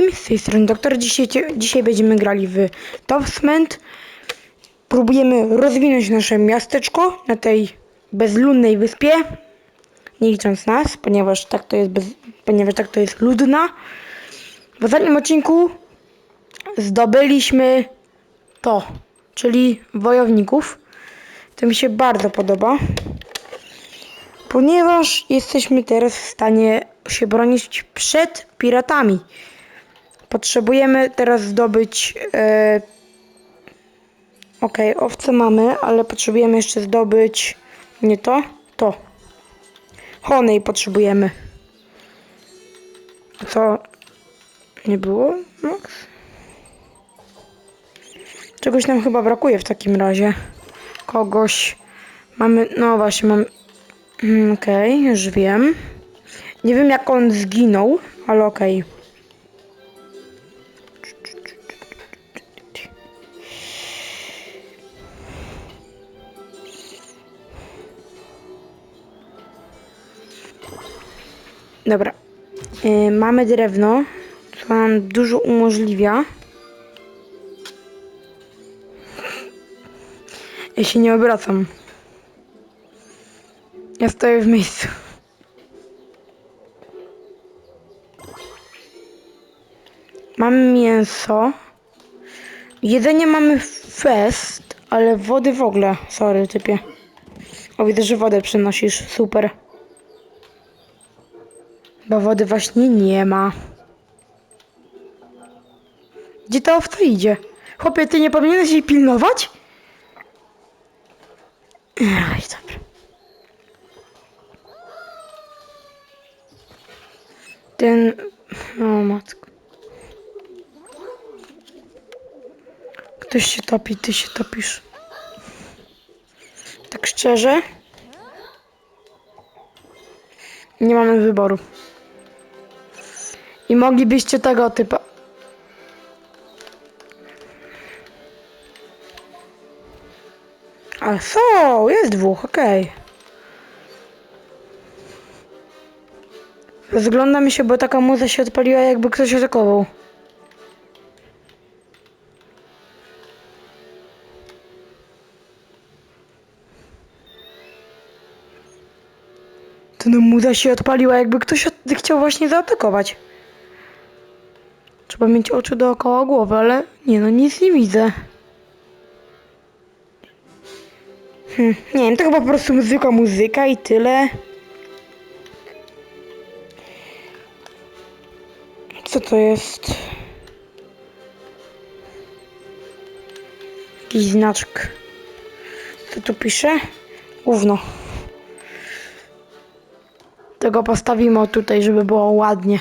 wszystkim, z tej strony doktor. Dzisiaj, dzisiaj będziemy grali w Topsment. Próbujemy rozwinąć nasze miasteczko na tej bezludnej wyspie. Nie licząc nas, ponieważ tak to jest, bez, ponieważ tak to jest ludna. W ostatnim odcinku zdobyliśmy to, czyli wojowników. To mi się bardzo podoba ponieważ jesteśmy teraz w stanie się bronić przed piratami. Potrzebujemy teraz zdobyć. E... Okej, owce mamy, ale potrzebujemy jeszcze zdobyć. Nie to, to. Honej potrzebujemy. Co? Nie było? Max? Czegoś nam chyba brakuje w takim razie. Kogoś. Mamy. No właśnie, mam. Mm, Okej, już wiem. Nie wiem jak on zginął, ale okej. Dobra. Y, mamy drewno, co nam dużo umożliwia. Ja się nie obracam. Ja stoję w miejscu. Mamy mięso. Jedzenie mamy fest, ale wody w ogóle. Sorry, typie. O, widzę, że wodę przynosisz. Super. Bo wody właśnie nie ma. Gdzie ta owca idzie? Chłopie, ty nie powinieneś jej pilnować? Dobra. Ten... O matko. Ktoś się topi, ty się topisz. Tak szczerze? Nie mamy wyboru. I moglibyście tego typa... Ale są, jest dwóch, okej. Rozgląda mi się, bo taka muza się odpaliła, jakby ktoś atakował. To no muza się odpaliła, jakby ktoś chciał właśnie zaatakować. Trzeba mieć oczy dookoła głowy, ale nie no, nic nie widzę. Hm, nie wiem, to chyba po prostu zwykła muzyka i tyle. Co to jest? Jakiś znaczek. Co tu pisze? Gówno. Tego postawimy tutaj, żeby było ładnie.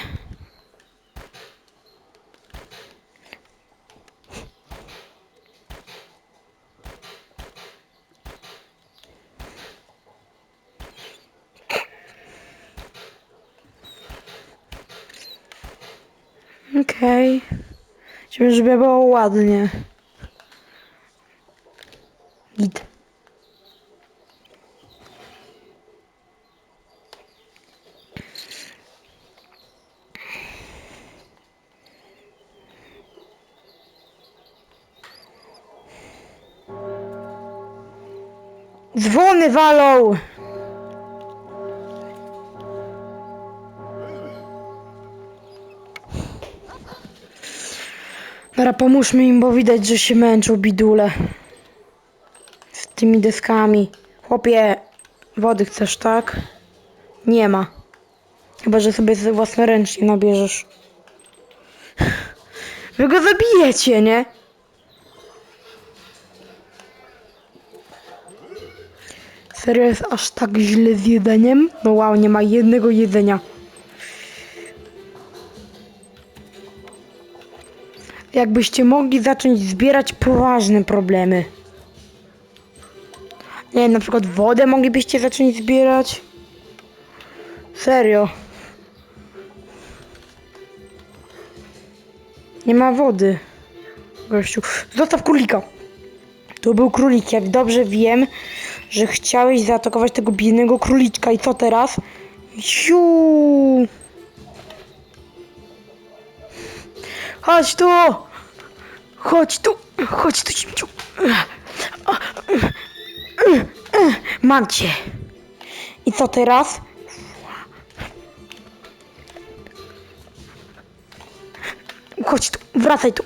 Okej. Chciałbym, żeby było ładnie. Git. Dzwony walą! Dobra, pomóżmy im, bo widać, że się męczą bidule. Z tymi deskami. Chłopie, wody chcesz, tak? Nie ma. Chyba, że sobie własnoręcznie nabierzesz. Wy go zabijecie, nie? Serio jest aż tak źle z jedzeniem? No wow, nie ma jednego jedzenia. Jakbyście mogli zacząć zbierać poważne problemy. Nie wiem, na przykład wodę moglibyście zacząć zbierać. Serio. Nie ma wody. Gościu. Zostaw królika. To był królik. Jak dobrze wiem, że chciałeś zaatakować tego biednego króliczka. I co teraz? Siu! Chodź tu! Chodź tu! Chodź tu, Cimciu! Mam cię! I co teraz? Chodź tu, wracaj tu.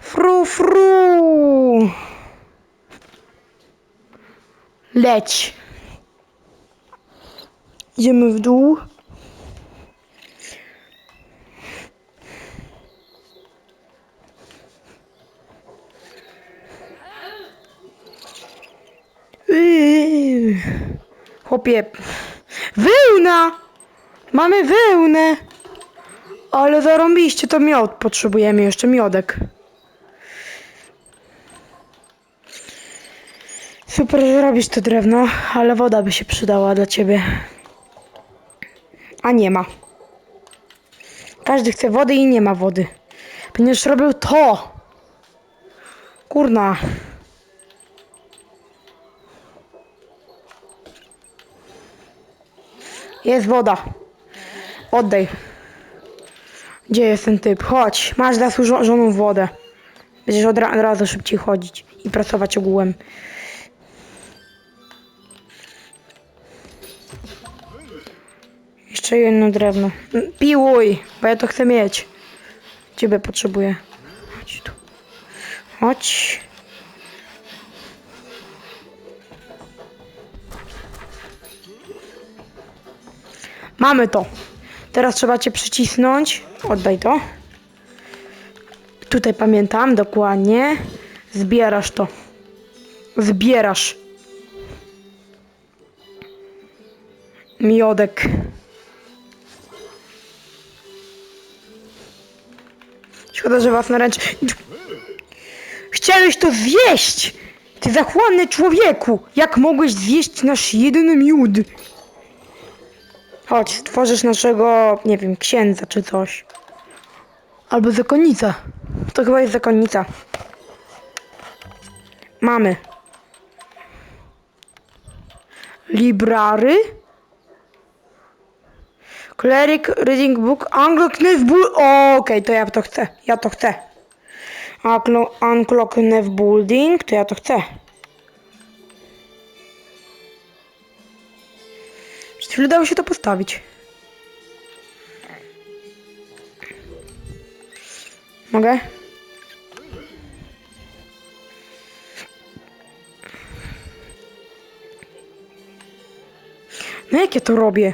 Fru, fru. Leć. Idziemy w dół. Chłopie, wełna! Mamy wełnę! Ale zarąbiście, to miod potrzebujemy, jeszcze miodek. Super, że robisz to drewno, ale woda by się przydała dla ciebie. A nie ma. Każdy chce wody i nie ma wody. Będziesz robił to! Kurna. Jest woda. Oddaj. Gdzie jest ten typ? Chodź, masz zasłużoną wodę. Będziesz od, ra- od razu szybciej chodzić i pracować ogółem. Jeszcze jedno drewno. Mm, Piłuj, bo ja to chcę mieć. Ciebie potrzebuję. Chodź tu. Chodź. Mamy to. Teraz trzeba cię przycisnąć. Oddaj to. Tutaj pamiętam dokładnie. Zbierasz to. Zbierasz. Miodek. Szkoda, że własna ręcz. Chciałeś to zjeść! Ty zachłanny człowieku! Jak mogłeś zjeść nasz jedyny miód? Chodź, stworzysz naszego, nie wiem, księdza czy coś. Albo zakonnica. To chyba jest zakonnica. Mamy. Library. Cleric, reading book, Knife Bull. Okej, to ja to chcę. Ja to chcę. Knife Building, to ja to chcę. Chwilą dało się to postawić. Mogę? No jak ja to robię?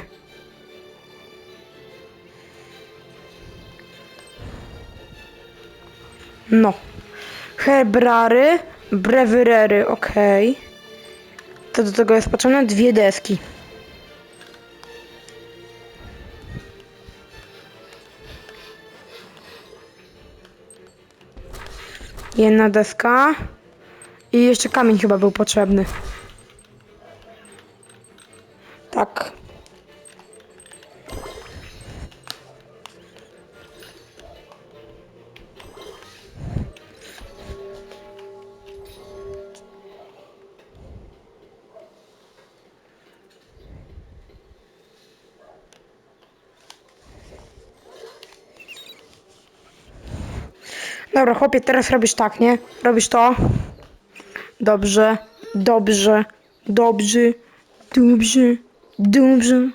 No. Herbrary, brewyrery, okej. To do tego jest potrzebne dwie deski. Jedna deska. I jeszcze kamień chyba był potrzebny. Dobra, chłopie, teraz robisz tak, nie? Robisz to. Dobrze, dobrze, dobrze, dobrze, dobrze.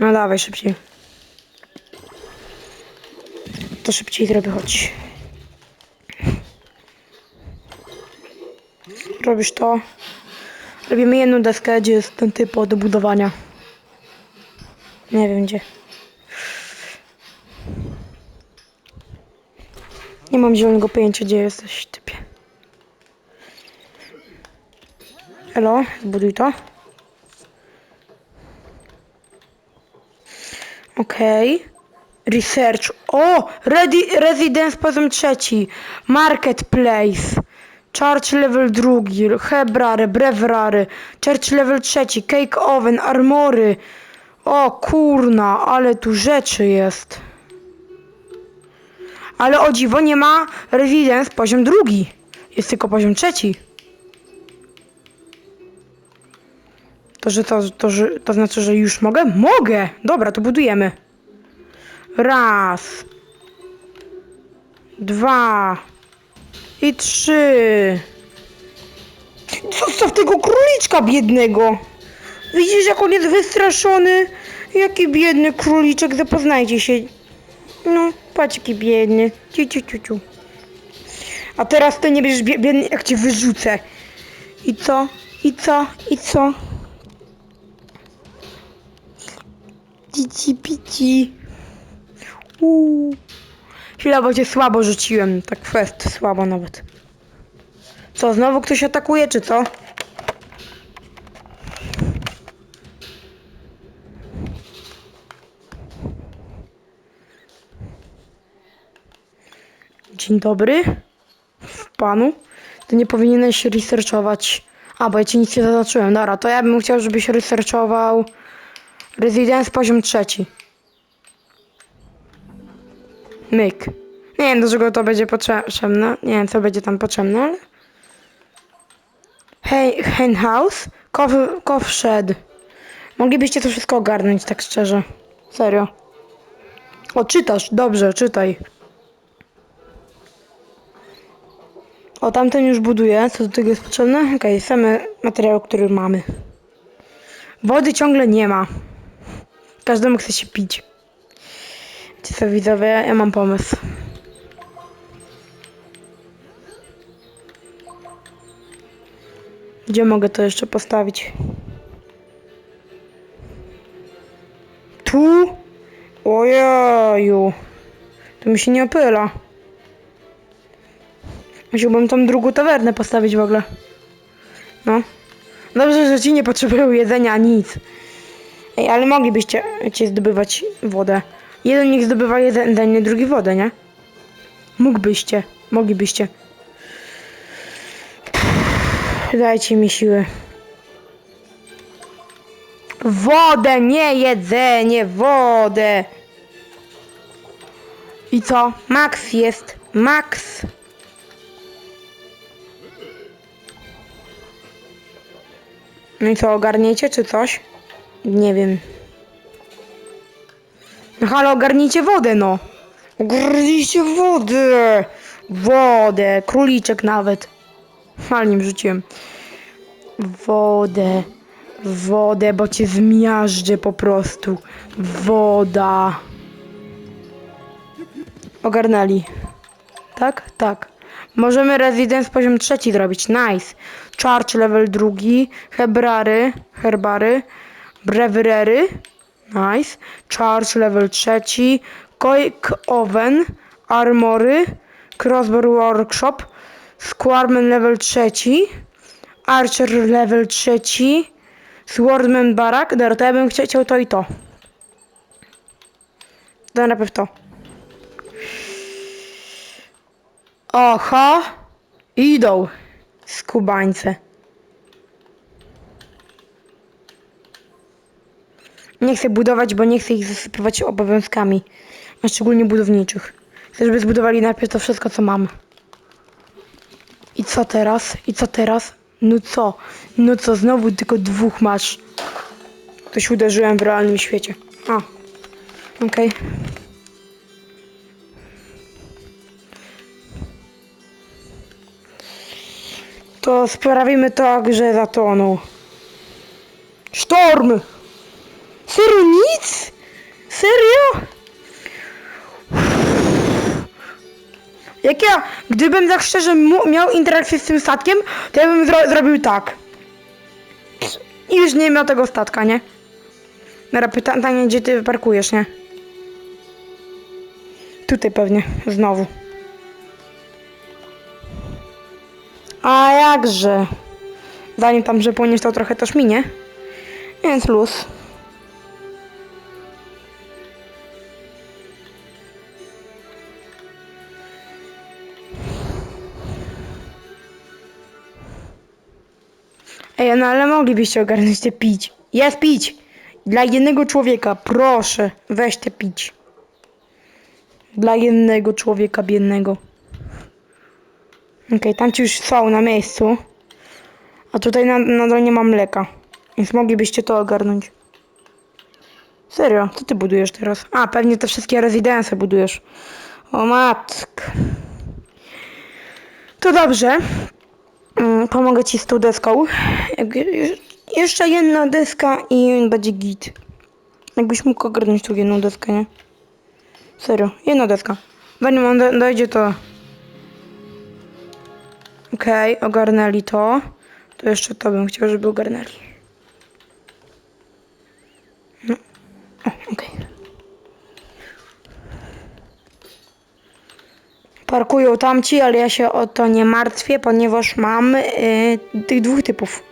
No dawaj szybciej. To szybciej zrobię, chodź. Robisz to. Robimy jedną deskę, gdzie jest ten typ do budowania. Nie wiem gdzie. Nie mam zielonego pojęcia, gdzie jesteś, typie. Elo, zbuduj to. Okej. Research. O! Ready, residence poziom trzeci. Marketplace. Church level drugi. Hebrary, brevrary. Church level trzeci. Cake oven, armory. O kurna, ale tu rzeczy jest. Ale o dziwo nie ma residence poziom drugi. Jest tylko poziom trzeci. To, że to, to, że, to znaczy, że już mogę? Mogę! Dobra, to budujemy. Raz. Dwa. I trzy. Zostaw tego króliczka biednego. Widzisz, jak on jest wystraszony? Jaki biedny króliczek, zapoznajcie się. No, patrz jaki biedny. Ciu, ciu, ciu, ciu. A teraz ty nie będziesz bie- biedny, jak cię wyrzucę. I co? I co? I co? Cici pici. Uuu. Chwila, bo cię słabo rzuciłem. Tak fest, słabo nawet. Co, znowu ktoś atakuje, czy co? Dzień dobry. Panu. Ty nie powinieneś researchować. A, bo ja ci nic nie zaznaczyłem. Dobra, to ja bym chciał, żebyś researchował Residence poziom trzeci. Myk. Nie wiem, do czego to będzie potrzebne. Nie wiem, co będzie tam potrzebne, ale... Hej, hen house? Cow shed. Moglibyście to wszystko ogarnąć, tak szczerze. Serio. O, czytasz. Dobrze, czytaj. O, tamten już buduje. Co do tego jest potrzebne? Okej, same materiały, które mamy. Wody ciągle nie ma. Każdemu chce się pić. Wiecie co, widzowie? Ja mam pomysł. Gdzie mogę to jeszcze postawić? Tu? Ojeju. To mi się nie opyla. Musiałbym tam drugą tawernę postawić w ogóle. No. Dobrze, że ci nie potrzebują jedzenia, nic. Ej, ale moglibyście cię zdobywać wodę. Jeden niech zdobywa jedzenie, drugi wodę, nie? Mógłbyście, moglibyście. Dajcie mi siły. Wodę, nie jedzenie, wodę. I co? Max jest. Max. No i co, ogarniecie czy coś? Nie wiem. No halo, ogarnijcie wodę, no. Ogarnijcie wodę. Wodę. Króliczek nawet. Ale nim rzuciłem. Wodę. Wodę, bo cię zmiażdżę po prostu. Woda. Ogarnęli. Tak? Tak. Możemy residence poziom trzeci zrobić. Nice. Church level drugi. Hebrary. Herbary. Brewery. Nice. Church level trzeci. Koik oven. Armory. Crossbow workshop. Squarman level trzeci. Archer level trzeci. Swordman barak. Dobra, to ja bym chcia- chciał to i to. To najpierw to. Oho! Idą skubańce. Nie chcę budować, bo nie chcę ich zasypywać obowiązkami. A szczególnie budowniczych. Chcę, żeby zbudowali najpierw to wszystko, co mam. I co teraz? I co teraz? No co? No co? Znowu tylko dwóch masz. Ktoś uderzyłem w realnym świecie. A. Okej. To sprawimy tak, że zatoną. Sztorm! Serio nic? Serio? Jak ja, gdybym tak szczerze miał interakcję z tym statkiem, to ja bym zro- zrobił tak. I już nie miał tego statka, nie? Dobra, pytanie, gdzie ty parkujesz, nie? Tutaj pewnie, znowu. A jakże? Zanim tam przepłyniesz, to trochę też minie. Więc luz. Ej, no ale moglibyście ogarnąć te pić. Jest pić! Dla jednego człowieka, proszę, weź te pić. Dla jednego człowieka biednego. Okej, tam ci już są na miejscu. A tutaj na, nadal nie mam mleka. Więc moglibyście to ogarnąć. Serio, co ty budujesz teraz? A, pewnie te wszystkie rezydense budujesz. O matk. To dobrze. Mm, Pomogę ci z tą deską. Jeszcze jedna deska i będzie git. Jakbyś mógł ogarnąć tu jedną deskę, nie? Serio, jedna deska. Zanim on do- dojdzie to... Okej, ogarnęli to. To jeszcze to bym chciał, żeby ogarnęli. No. Okej. Parkują tamci, ale ja się o to nie martwię, ponieważ mam y, tych dwóch typów.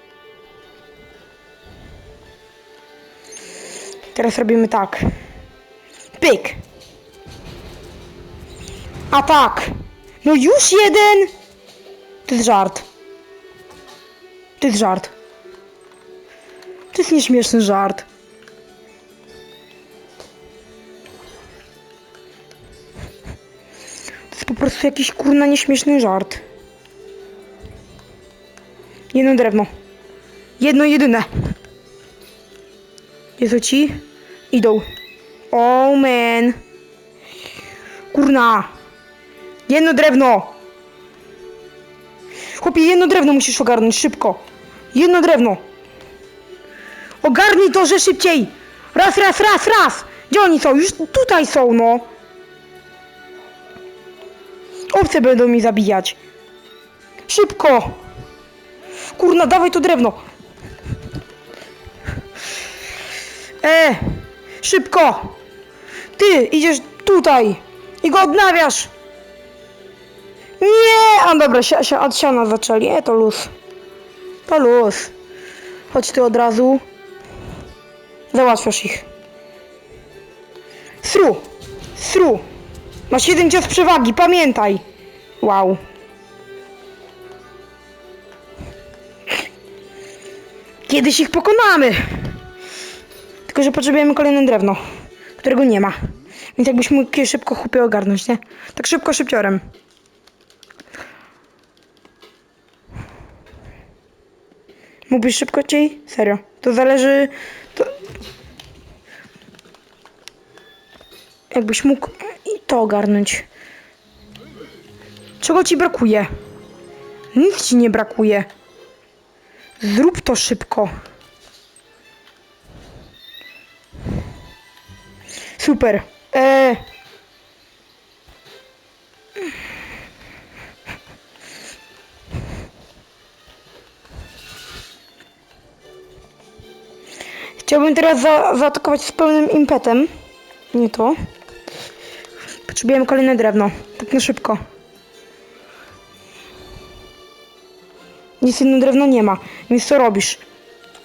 Teraz robimy tak. Pyk. A tak. No już jeden. To jest żart. To jest żart. To jest nieśmieszny żart. To jest po prostu jakiś kurna nieśmieszny żart. Jedno drewno. Jedno jedyne. Jezu ci? Idą. Oh man. Kurna. Jedno drewno. Chłopie, jedno drewno musisz ogarnąć szybko. Jedno drewno. Ogarnij to, że szybciej. Raz, raz, raz, raz. Gdzie oni są? Już tutaj są, no. Obce będą mi zabijać. Szybko. Kurna, dawaj to drewno. E, szybko. Ty idziesz tutaj i go odnawiasz. Nie! A dobra, się, się od siana zaczęli. E, to luz. To luz. Chodź ty od razu. Załatwiasz ich. Sru! Sru! Masz jeden cios przewagi, pamiętaj! Wow. Kiedyś ich pokonamy! Tylko, że potrzebujemy kolejne drewno, którego nie ma. Więc jakbyś mógł je szybko chłopie ogarnąć, nie? Tak szybko, szybciorem. Mógłbyś szybciej? Serio. To zależy... To... Jakbyś mógł i to ogarnąć. Czego ci brakuje? Nic ci nie brakuje. Zrób to szybko. Super. Eee. Chciałbym teraz za zaatakować z pełnym impetem. Nie to. Potrzebujemy kolejne drewno. Tak na szybko. Nic innego drewno nie ma. Więc co robisz?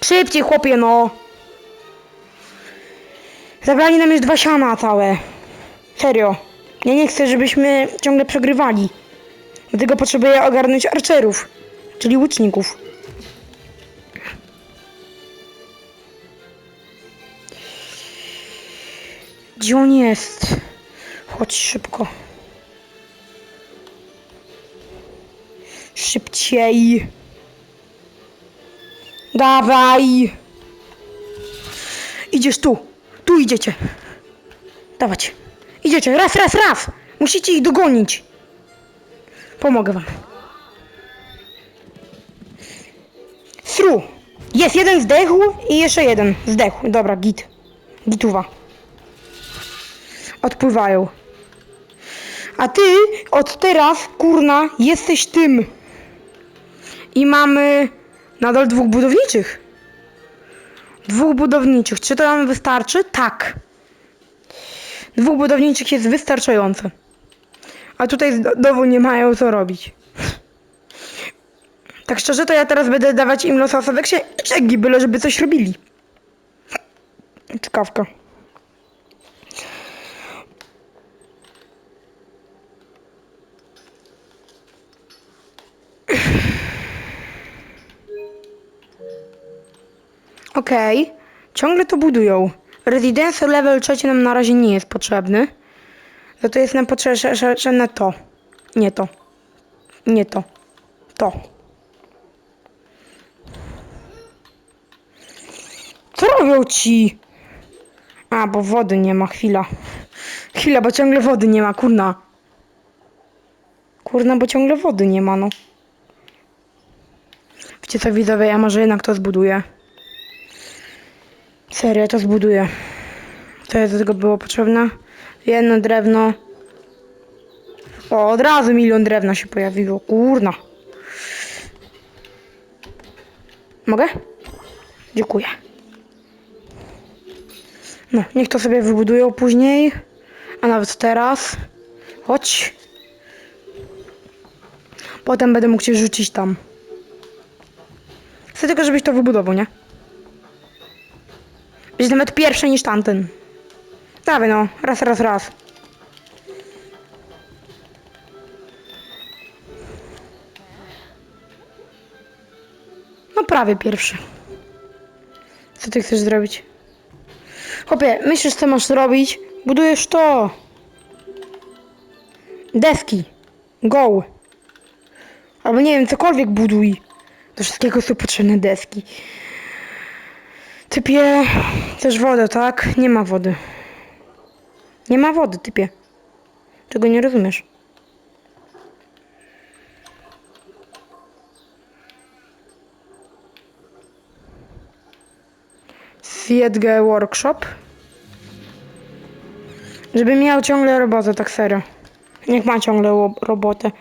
Szybciej, chłopie, no! Zabrali nam już dwa siana całe. Serio. Ja nie chcę, żebyśmy ciągle przegrywali. Dlatego potrzebuję ogarnąć archerów, czyli łuczników. Gdzie on jest? Chodź szybko. Szybciej. Dawaj. Idziesz tu. Tu idziecie. Dawać. Idziecie. Raz, raz, raz. Musicie ich dogonić. Pomogę wam. Sru. Jest jeden zdechł i jeszcze jeden zdechł. Dobra, git. Gituwa. Odpływają. A ty od teraz, kurna, jesteś tym. I mamy nadal dwóch budowniczych. Dwóch budowniczych. Czy to nam wystarczy? Tak. Dwóch budowniczych jest wystarczające. A tutaj znowu nie mają co robić. Tak szczerze, to ja teraz będę dawać im losowe księgi, byle żeby coś robili. Ciekawka. Okej, ciągle to budują. Residence level 3 nam na razie nie jest potrzebny. Za to jest nam potrzebne to. Nie to. Nie to. To. Co robią ci? A, bo wody nie ma, chwila. Chwila, bo ciągle wody nie ma, kurna. Kurna, bo ciągle wody nie ma, no. Wiecie co, widzowie, ja może jednak to zbuduję. Serio, to zbuduję. Co jest do tego było potrzebne? Jedno drewno. O, od razu milion drewna się pojawiło, kurna. Mogę? Dziękuję. No, niech to sobie wybudują później. A nawet teraz. Chodź. Potem będę mógł cię rzucić tam. Chcę tylko, żebyś to wybudował, nie? Będzie nawet pierwszy niż tamten. Dawaj no, raz, raz, raz. No prawie pierwszy. Co ty chcesz zrobić? Chłopie, myślisz co masz zrobić? Budujesz to. Deski. Go. Albo nie wiem, cokolwiek buduj. Do wszystkiego są potrzebne deski. Typie, też wodę, tak? Nie ma wody. Nie ma wody, typie. Czego nie rozumiesz? Fiedge Workshop. Żeby miał ciągle robotę, tak serio. Niech ma ciągle robotę.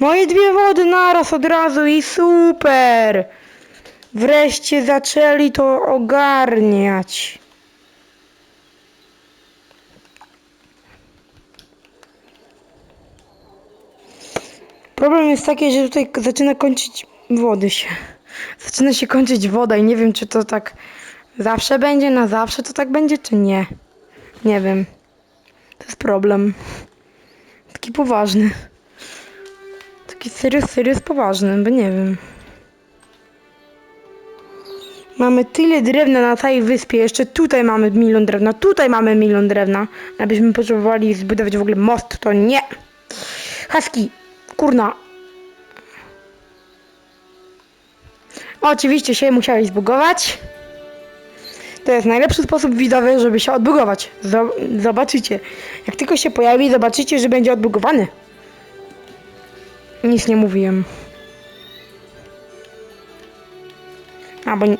I dwie wody naraz od razu i super! Wreszcie zaczęli to ogarniać. Problem jest taki, że tutaj zaczyna kończyć wody się. Zaczyna się kończyć woda i nie wiem, czy to tak zawsze będzie, na zawsze to tak będzie, czy nie. Nie wiem. To jest problem. Taki poważny. Taki serio jest poważny, bo nie wiem. Mamy tyle drewna na całej wyspie, jeszcze tutaj mamy milion drewna, tutaj mamy milion drewna. Abyśmy potrzebowali zbudować w ogóle most, to nie. Husky, kurna. Oczywiście się musiałeś zbugować. To jest najlepszy sposób widowy, żeby się odbugować. Zo- Zobaczycie. Jak tylko się pojawi, zobaczycie, że będzie odbugowany. Nic nie mówiłem. A, bo... nie-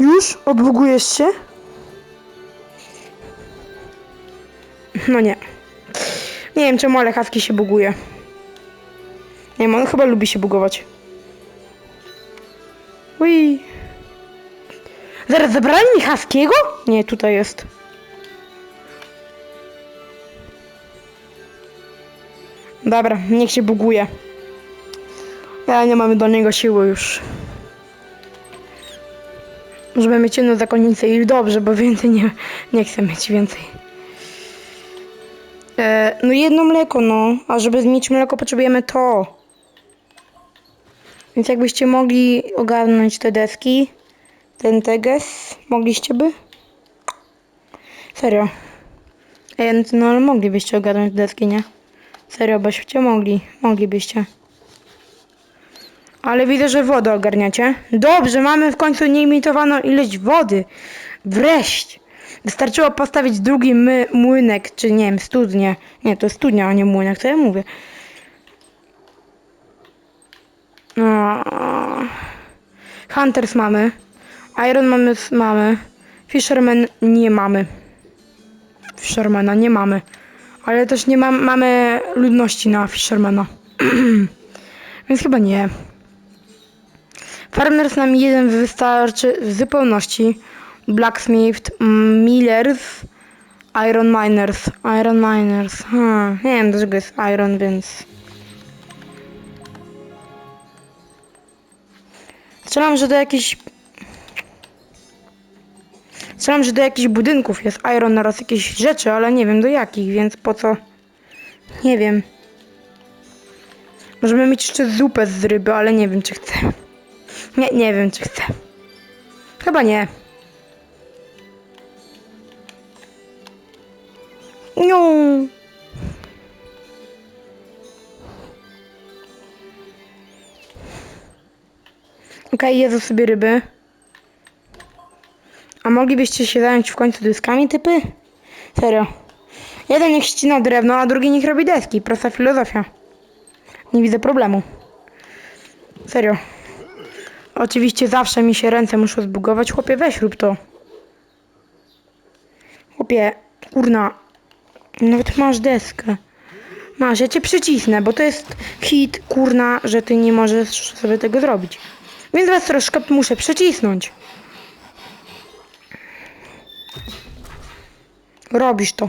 Już? Odbugujesz się? No nie. Nie wiem czemu, ale Husky się buguje. Nie wiem, on chyba lubi się bugować. Ui. Zaraz zabrali mi Huskiego? Nie, tutaj jest. Dobra, niech się buguje. Ja nie mamy do niego siły już. Żeby mieć jedną zakonnicę i dobrze, bo więcej nie, nie chcę mieć więcej. E, no jedno mleko, no. A żeby mieć mleko potrzebujemy to. Więc jakbyście mogli ogarnąć te deski, ten teges, mogliście by? Serio. Ej, no, no moglibyście ogarnąć deski, nie? Serio, byście mogli, moglibyście. Ale widzę, że wodę ogarniacie. Dobrze, mamy w końcu nieimitowaną ilość wody. Wreszcie. Wystarczyło postawić drugi my, młynek, czy nie wiem, studnię. Nie, to studnia, a nie młynek, co ja mówię. No. Hunters mamy. Iron mamy, mamy. Fisherman nie mamy. Fishermana nie mamy. Ale też nie mam, mamy ludności na Fishermana. Więc chyba nie. Farmers nam jeden wystarczy w zupełności. Blacksmith, Millers, Iron Miners. Iron Miners. Hmm, nie wiem dlaczego jest Iron, więc... Strzelam, że do jakichś... Słyszałem, że do jakichś budynków jest iron oraz jakieś rzeczy, ale nie wiem do jakich, więc po co? Nie wiem. Możemy mieć jeszcze zupę z ryby, ale nie wiem, czy chcę. Nie, nie wiem, czy chcę. Chyba nie. No. Okej, okay, jedzę sobie ryby. A moglibyście się zająć w końcu dyskami, typy? Serio. Jeden niech ścina drewno, a drugi niech robi deski. Prosta filozofia. Nie widzę problemu. Serio. Oczywiście zawsze mi się ręce muszą zbugować. Chłopie, weź rób to. Chłopie, kurna. Nawet masz deskę. Masz, ja cię przycisnę, bo to jest hit, kurna, że ty nie możesz sobie tego zrobić. Więc was troszkę muszę przycisnąć. Robisz to.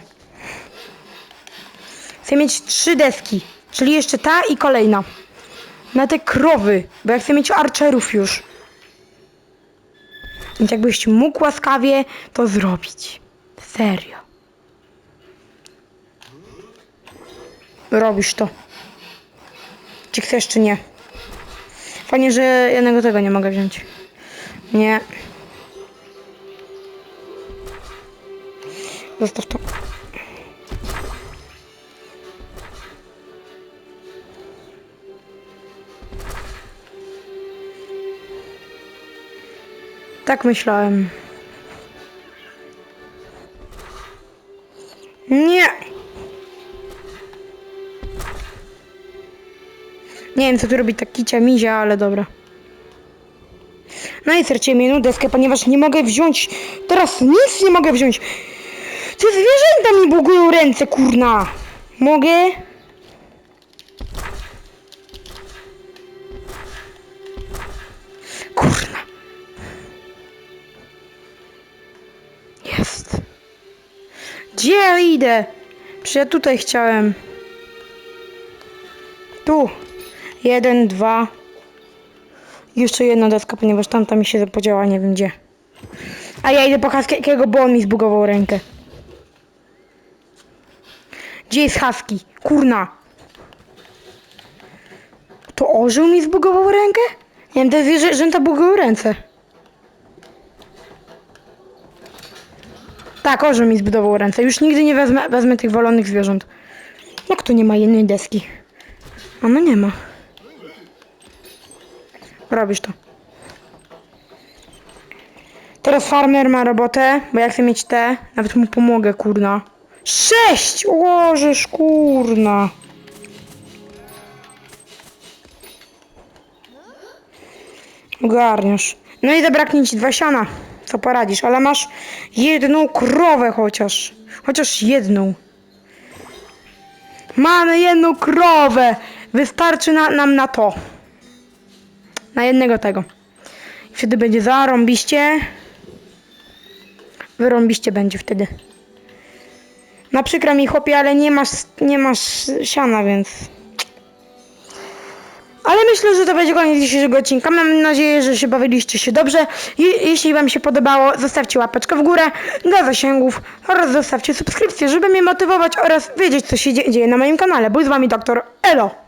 Chcę mieć trzy deski, czyli jeszcze ta i kolejna. Na te krowy, bo ja chcę mieć archerów już. Więc jakbyś mógł łaskawie to zrobić. Serio. Robisz to. Czy chcesz, czy nie? Fajnie, że jednego tego nie mogę wziąć. Nie. Zostaw to. Tak myślałem. Nie! Nie wiem, co tu robi ta kicia mizia, ale dobra. No i straciłem jedną deskę, ponieważ nie mogę wziąć... Teraz nic nie mogę wziąć! Zwierzęta mi bugują ręce, kurna! Mogę? Kurna. Jest. Gdzie ja idę? Czy ja tutaj chciałem? Tu. Jeden, dwa. Jeszcze jedna deska, ponieważ tamta mi się podziała, nie wiem gdzie. A ja idę po Haskiego, bo on mi zbugował rękę. Gdzie jest Husky? Kurna. To orzeł mi zbugował rękę? Nie wiem, te zwierzęta bugują ręce. Tak, orzeł mi zbudował ręce. Już nigdy nie wezmę, wezmę tych wolonych zwierząt. Jak to nie ma jednej deski? A no nie ma. Robisz to. Teraz farmer ma robotę, bo ja chcę mieć te. Nawet mu pomogę, kurna. Sześć! Łożesz, kurna. Ogarniasz. No i zabraknie ci dwa siana. Co poradzisz, ale masz jedną krowę chociaż. Chociaż jedną. Mamy jedną krowę. Wystarczy na, nam na to. Na jednego tego. Wtedy będzie zarąbiście. Wyrąbiście będzie wtedy. No przykro mi chłopie, ale nie masz, nie masz siana, więc... Ale myślę, że to będzie koniec dzisiejszego odcinka. Mam nadzieję, że się bawiliście się dobrze. Je jeśli Wam się podobało, zostawcie łapeczkę w górę dla zasięgów oraz zostawcie subskrypcję, żeby mnie motywować oraz wiedzieć, co się dzie dzieje na moim kanale. Był z Wami doktor Elo.